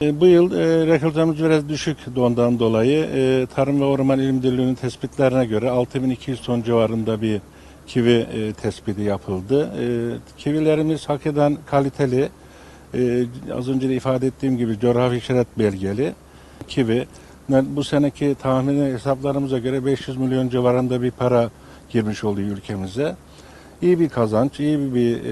E, Bu yıl e, rekoltemiz biraz düşük dondan dolayı e, Tarım ve Orman İl Müdürlüğü'nün tespitlerine göre 6200 ton civarında bir kivi e, tespiti yapıldı. E, kivilerimiz hak eden kaliteli, e, az önce de ifade ettiğim gibi coğrafi işaret belgeli kivi. Bu seneki tahmini hesaplarımıza göre 500 milyon civarında bir para girmiş oluyor ülkemize. İyi bir kazanç, iyi bir, bir e,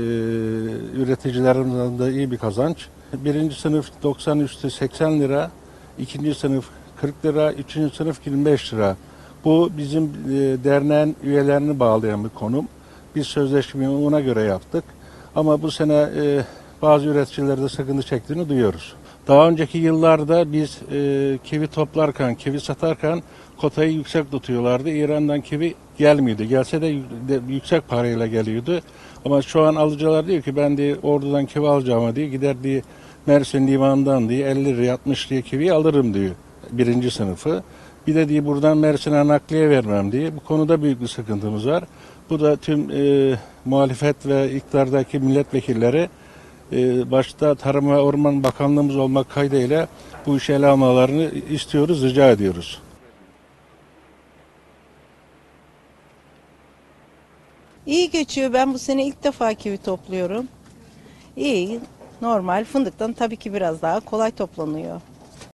üreticilerimizden de iyi bir kazanç. Birinci sınıf 90 üstü 80 lira, ikinci sınıf 40 lira, üçüncü sınıf 25 lira. Bu bizim e, derneğin üyelerini bağlayan bir konum. Biz sözleşmeyi ona göre yaptık. Ama bu sene e, bazı üreticilerde sıkıntı çektiğini duyuyoruz. Daha önceki yıllarda biz e, kivi toplarken, kivi satarken kotayı yüksek tutuyorlardı. İran'dan kivi gelmiyordu. Gelse de, yü- de yüksek parayla geliyordu. Ama şu an alıcılar diyor ki ben diye oradan kivi alacağım diye gider diye Mersin limanından diye 50 liraya 60 liraya kivi alırım diyor birinci sınıfı. Bir de diye buradan Mersin'e nakliye vermem diye. Bu konuda büyük bir sıkıntımız var. Bu da tüm e, muhalefet ve iktidardaki milletvekilleri başta Tarım ve Orman Bakanlığımız olmak kaydıyla bu işe ele almalarını istiyoruz, rica ediyoruz. İyi geçiyor. Ben bu sene ilk defa kivi topluyorum. İyi, normal. Fındıktan tabii ki biraz daha kolay toplanıyor.